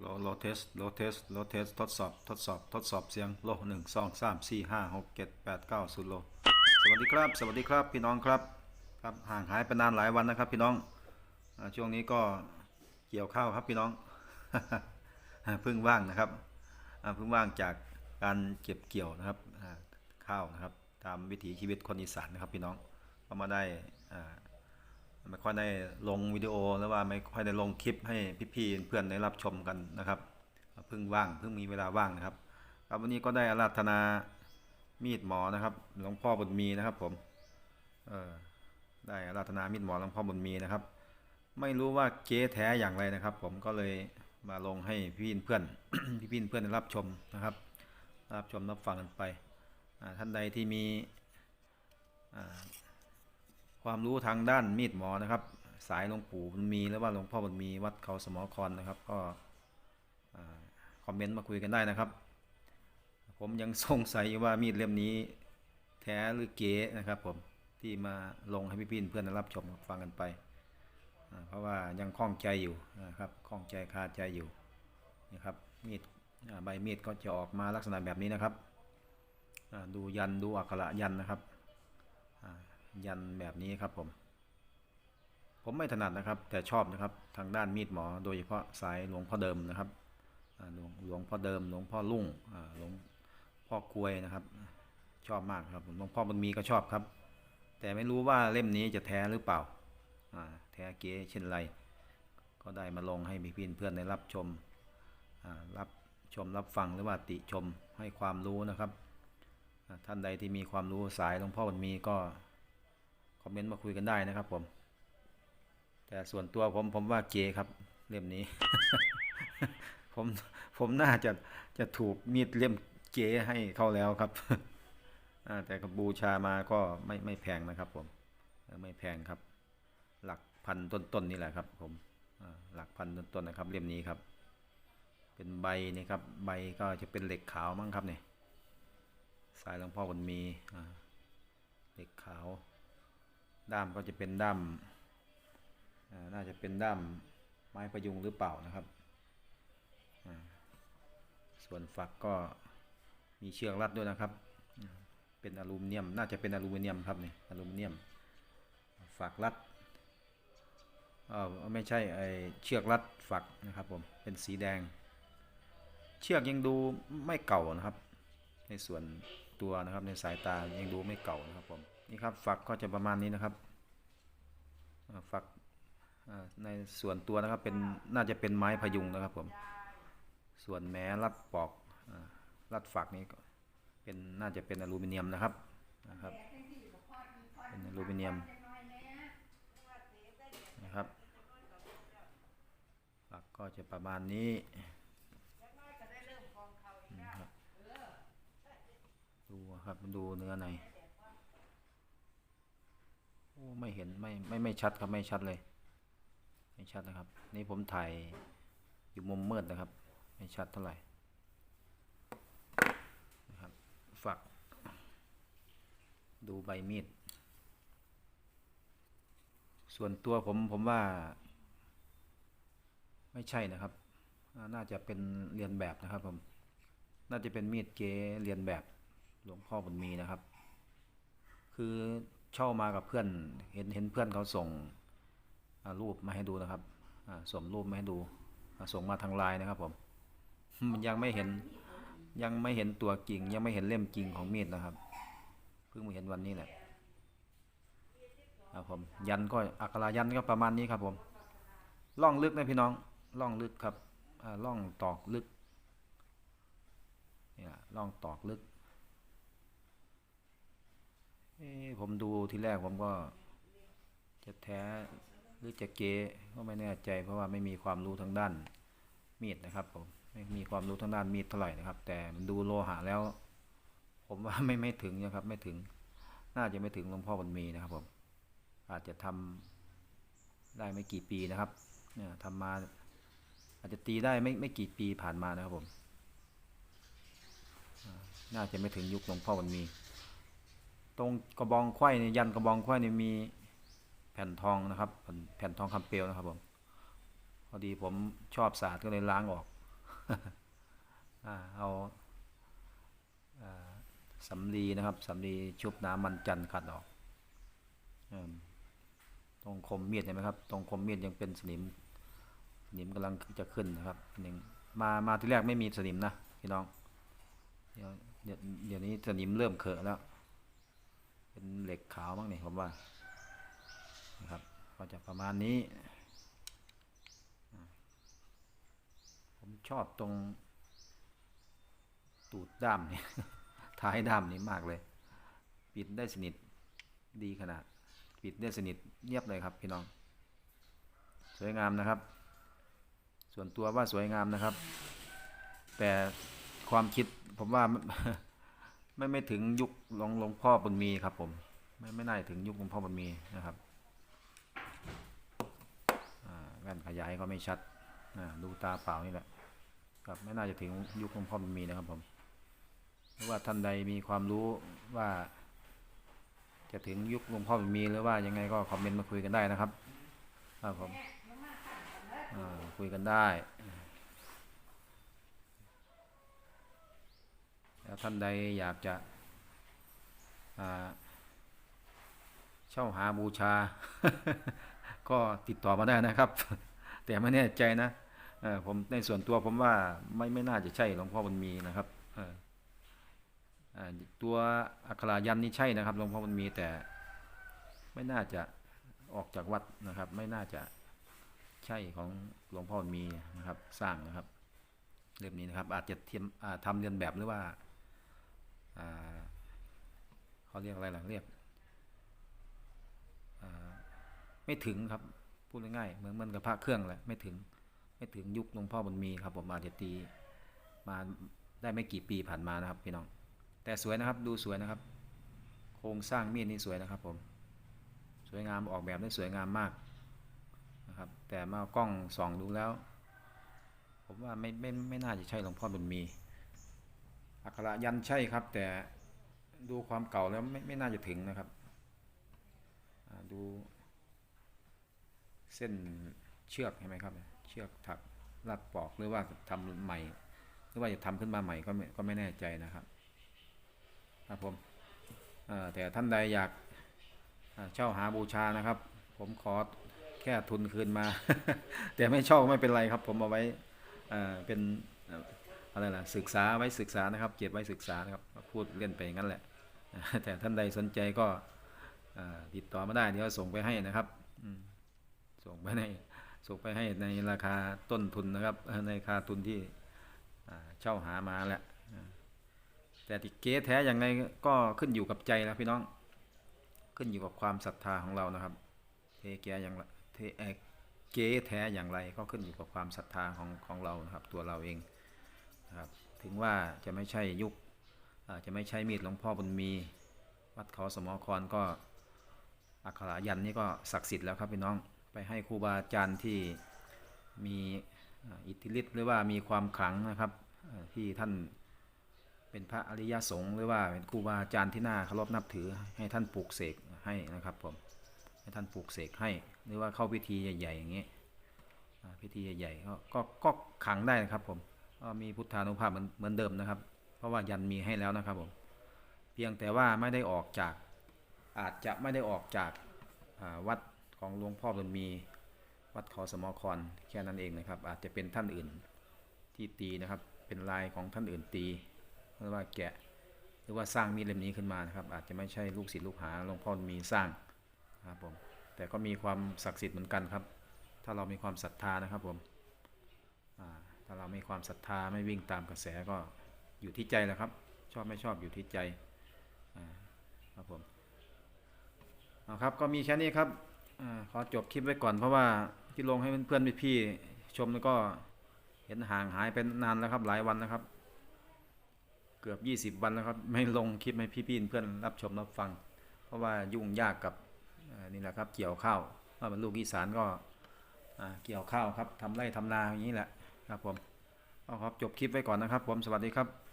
โลโลเทสโลเทสโลเทสทดสอบทดสอบทดสอบเสียงโลหนึ่งสองสามสี่ห้าหกเจ็ดแปดเก้าศูนย์โลสวัสดีครับสวัสดีครับพี่น้องครับครับห่างหายไปนานหลายวันนะครับ พี่น้องอช่วงนี้ก็เกี่ยวข้าวครับพี่น้องเพิ่งว่างนะครับเพิ่งว่างจากการเก็บเกี่ยวนะครับข้าวนะครับ ตามวิถีชีวิตคนอีสานนะครับพี่น้องก็มาได้อ่า ไม่ค่อยได้ลงวิดีโอหรือว่าไม่ค่อยได้ลงคลิปให้พี่ๆเพื่อนได้รับชมกันนะครับเพิ่งว่างเพิ่งมีเวลาว่างนะครับ ครับวันนี้ก็ได้อาราธนามีดหมอนะครับหลวงพ่อบุญมีนะครับ ผมเออได้อาราธนามีดหมอหลวงพ่อบุญมีนะครับ ไม่รู้ว่าเก๊แท้อย่างไรนะครับ ผมก็เลยมาลงให้พี่เพื่อนพี่ๆเพื่อนได้รับชมนะครับ รับชมรับฟังกันไปท่านใดที่มีอ่า ความรู้ทางด้านมีดหมอนะครับ สายหลวงปู่บุญมีหรือว่าหลวงพ่อบุญมีวัดเขาสมอคอนนะครับ ก็คอมเมนต์มาคุยกันได้นะครับ ผมยังสงสัยอยู่ว่ามีดเล่มนี้ แท้หรือเก๋นะครับ ผมที่มาลงให้พี่ๆเพื่อนรับชมฟังกันไป เพราะว่ายังคล่องใจอยู่นะครับคล่องใจคาใจอยู่นี่ครับมีดใบมีดก็จะออกมาลักษณะแบบนี้นะครับ ดูยันดูอักขระยันนะครับ ยันแบบนี้ครับผม ผมไม่ถนัดนะครับ แต่ชอบนะครับทางด้านมีดหมอ โดยเฉพาะสายหลวงพ่อเดิมนะครับหลวงหลวงพ่อเดิม หลวงพ่อลุ่งหลวงพ่อกลวยนะครับ ชอบมากครับหลวงพ่อบุญมีก็ชอบครับ แต่ไม่รู้ว่าเล่มนี้จะแท้หรือเปล่าแท้เก๋เช่นไร ก็ได้มาลงให้พี่เพื่อนได้รับชมรับชมรับฟังหรือว่าติชมให้ความรู้นะครับท่านใดที่มีความรู้สายหลวงพ่อบุญมีก็ อมเมนต์มาคุยกันได้นะครับผม แต่ส่วนตัวผมผมว่าเจครับเล่มนี้ ผมผมน่าจะจะถูกมีดเล่มเจให้เข้าแล้วครับแต่กับบูชามาก็ไม่ไม่แพงนะครับผมไม่แพงครับ หลักพันต้นๆนี่แหละครับ ผมหลักพันต้นๆนะครับเล่มนี้ครับ เป็นใบนี่ครับ ใบก็จะเป็นเหล็กขาวมั้งครับเนี่ยสายหลวงพ่อบุญมีเหล็กขาว ด้ามก็จะเป็นด้ามน่าจะเป็นด้ามไม้ประยุงหรือเปล่านะครับ ส่วนฝักก็มีเชือกรัดด้วยนะครับ เป็นอลูมิเนียม น่าจะเป็นอลูมิเนียมครับนี่อลูมิเนียม ฝักรัดเออไม่ใช่ไอเชือกรัดฝักนะครับผมเป็นสีแดง เชือกยังดูไม่เก่านะครับ ในส่วนตัวนะครับในสายตายังดูไม่เก่านะครับผม นี่ครับฝักก็จะประมาณนี้นะครับฝักในส่วนตัวนะครับเป็นน่าจะเป็นไม้พยุงนะครับผมส่วนแม้รัดปอกรัดฝักนี้เป็นน่าจะเป็นอลูมิเนียมนะครับนะครับเป็นอลูมิเนียมนะครับฝักก็จะประมาณนี้นะครับดูครับดูเนื้อใน ไม่เห็นไม่ไม่ไม่ชัดครับไม่ชัดเลย ไม่ชัดนะครับ นี่ผมถ่ายอยู่มุมมืดนะครับ ไม่ชัดเท่าไหร่นะครับฝัก ดูใบมีด ส่วนตัวผมผมว่า ไม่ใช่นะครับ น่าจะเป็นเรียนแบบนะครับผมน่าจะเป็นมีดเก๋เรียนแบบหลวงพ่อบุญมีนะครับ คือ เช่ามากับเพื่อนเห็นเห็นเพื่อนเขาส่งรูปมาให้ดูนะครับส่งรูปมาให้ดูส่งมาทางไลน์นะครับผมมันยังไม่เห็นยังไม่เห็นตัวจริงยังไม่เห็นเล่มจริงของมีดนะครับ เพิ่งมาเห็นวันนี้แหละครับผมยันก็อักระยันก็ประมาณนี้ครับผมล่องลึกนะพี่น้องล่องลึกครับล่องตอกลึกนี่ล่องตอกลึก ผมดูทีแรกผมก็ จะแท้หรือจะเก๋ก็ไม่แน่ใจ เพราะว่าไม่มีความรู้ทางด้านมีดนะครับผมไม่มีความรู้ทางด้านมีดเท่าไหร่นะครับ แต่มันดูโลหะแล้ว ผมว่าไม่ไม่ถึงนะครับ ไม่ถึง น่าจะไม่ถึงหลวงพ่อบุญมีนะครับผมอาจจะทำได้ไม่กี่ปีนะครับ เนี่ยทำมา อาจจะตีได้ไม่ไม่กี่ปีผ่านมานะครับผม น่าจะไม่ถึงยุคหลวงพ่อมันมี ตรงกระบองไขว้เนี่ยยันกระบองไขว้เนี่ยมีแผ่นทองนะครับ แผ่นทองคำเปลวนะครับผมพอดีผมชอบศาสตร์ก็เลยล้างออกเอาสำลีนะครับสำลีชุบน้ำมันจันทร์ขัดออกตรงคมมีดเห็นไหมครับตรงคมมีดยังเป็นสนิมสนิมกำลังจะขึ้นนะครับหนึ่งมามาที่แรกไม่มีสนิมนะพี่น้องเดี๋ยวเดี๋ยวเดี๋ยวนี้สนิมเริ่มเขอะแล้ว เป็นเหล็กขาวบ้างนี่ผมว่านะครับก็จะประมาณนี้ ผมชอบตรง ตูดด้ามนี่ท้ายด้ามนี่มากเลย ปิดได้สนิทดีขนาด ปิดได้สนิทเงียบเลยครับพี่น้อง สวยงามนะครับ ส่วนตัวว่าสวยงามนะครับ แต่ความคิดผมว่า ไม่ไม่ถึงยุคหลวงหลวงพ่อบุญมีครับ ผม ไม่ไม่น่าจะถึงยุคหลวงพ่อบุญมีนะครับอ่าแว่นขยายก็ไม่ชัดดูตาเปล่านี่แหละครับไม่น่าจะถึงยุคหลวงพ่อบุญมีนะครับ ผมหรือว่าท่านใดมีความรู้ว่า จะถึงยุคหลวงพ่อบุญมีหรือว่ายังไงก็คอมเมนต์มาคุยกันได้นะครับครับผมคุยกันได้ แล้วท่านใดอยากจะเช่าหาบูชา ก็ติดต่อมาได้นะครับ แต่ไม่แน่ใจนะผมในส่วนตัวผมว่าไม่ไม่น่าจะใช่หลวงพ่อบุญมีนะครับตัวอัครายันนี่ใช่นะครับหลวงพ่อบุญมีแต่ไม่น่าจะออกจากวัดนะครับ ไม่น่าจะใช่ของหลวงพ่อบุญมีนะครับ สร้างนะครับเล่มนี้นะครับ อาจจะทำเรียนแบบหรือว่า เขาเรียกอะไรหล่ะเรียกไม่ถึงครับพูดง่ายๆเหมือนมือนกับพระเครื่องแหละไม่ถึงไม่ถึงยุคหลวงพ่อบุญมีครับผมมาเดตีมาได้ไม่กี่ปีผ่านมานะครับพี่น้อง แต่สวยนะครับดูสวยนะครับ โครงสร้างมีดนี่สวยนะครับผมสวยงามออกแบบได้สวยงามมากนะครับ แต่มากล้องส่องดูแล้ว ผมว่าไม่ไม่ไม่น่าจะใช่หลวงพ่อบุญมี อักขระยันใช่ครับ แต่ดูความเก่าแล้วไม่ไม่น่าจะถึงนะครับดูเส้นเชือกเห็นไหมครับ เชือกถักรัดปอกหรือว่าทำใหม่ หรือว่าจะทำขึ้นมาใหม่ก็ไม่ก็ไม่แน่ใจนะครับ ครับผมแต่ท่านใดอยากเช่าหาบูชานะครับ ผมขอแค่ทุนคืนมา แต่ไม่เช่าไม่เป็นไรครับ ผมเอาไว้เป็น อะไรล่ะศึกษาไว้ศึกษานะครับ เก็บไว้ศึกษานะครับพูดเล่นไปอย่างนั้นแหละ แต่ท่านใดสนใจก็ติดต่อมาได้เดี๋ยวส่งไปให้นะครับส่งไปในส่งไปให้ในราคาต้นทุนนะครับ ในราคาทุนที่เช่าหามาแหละแต่ที่เก๊แท้อย่างไรก็ขึ้นอยู่กับใจแล้วพี่น้อง ขึ้นอยู่กับความศรัทธาของเรานะครับเทแกอย่างเทเอ่อเก๊แท้อย่างไรก็ขึ้นอยู่กับความศรัทธาของของเรานะครับ ตัวเราเอง นะครับถึงว่าจะไม่ใช่ยุคจะไม่ใช่มีดหลวงพ่อบุญมี วัดเขาสมอครก็อักขระยันนี่ก็ศักดิ์สิทธิ์แล้วครับพี่น้องไปให้ครูบาอาจารย์ที่มีอิทธิฤทธิ์หรือว่ามีความขลังนะครับที่ท่านเป็นพระอริยสงฆ์หรือว่าเป็นครูบาอาจารย์ที่น่าเคารพนับถือให้ท่านปลูกเสกให้นะครับผมให้ท่านปลูกเสกให้หรือว่าเข้าพิธีใหญ่ๆอย่างนี้พิธีใหญ่ๆก็ก็ก็ขลังได้นะครับผม ก็มีพุทธานุภาพเหมือนเหมือนเดิมนะครับ เพราะว่ายันมีให้แล้วนะครับผมเพียงแต่ว่าไม่ได้ออกจากอาจจะไม่ได้ออกจากาวัดของหลวงพ่อบุญมีวัดเขาสมอครแค่นั้นเองนะครับ อาจจะเป็นท่านอื่นที่ตีนะครับ เป็นลายของท่านอื่นตีหรือว่าแกะหรือว่าสร้างมีดเล่มนี้ขึ้นมานะครับ อาจจะไม่ใช่ลูกศิษย์ลูกหาหลวงพ่อมีสร้างนะครับผมแต่ก็มีความศักดิ์สิทธิ์เหมือนกันครับ ถ้าเรามีความศรัทธานะครับผมอ่า ถ้าเรามีความศรัทธาไม่วิ่งตามกระแสก็อยู่ที่ใจแหละครับ ชอบไม่ชอบอยู่ที่ใจครับผมเอาครับก็มีแค่นี้ครับอขอจบคลิปไว้ก่อนเพราะว่าที่ลงให้เพื่อนๆพี่ๆชมแล้วก็เห็นห่างหายไปนานแล้วครับหลายวันนะครับ เกือบ 20 วันแล้วครับไม่ลงคลิปให้พี่ๆเพื่อนรับชมรับฟัง เพราะว่ายุ่งยากกับนี่แหละครับเกี่ยวข้าวว่าเป็นลูกอีสานก็เกี่ยวข้าวครับทำไร่ทำนาอย่างนี้แหละ ครับผมก็ขอจบคลิปไว้ก่อนนะครับผมสวัสดีครับ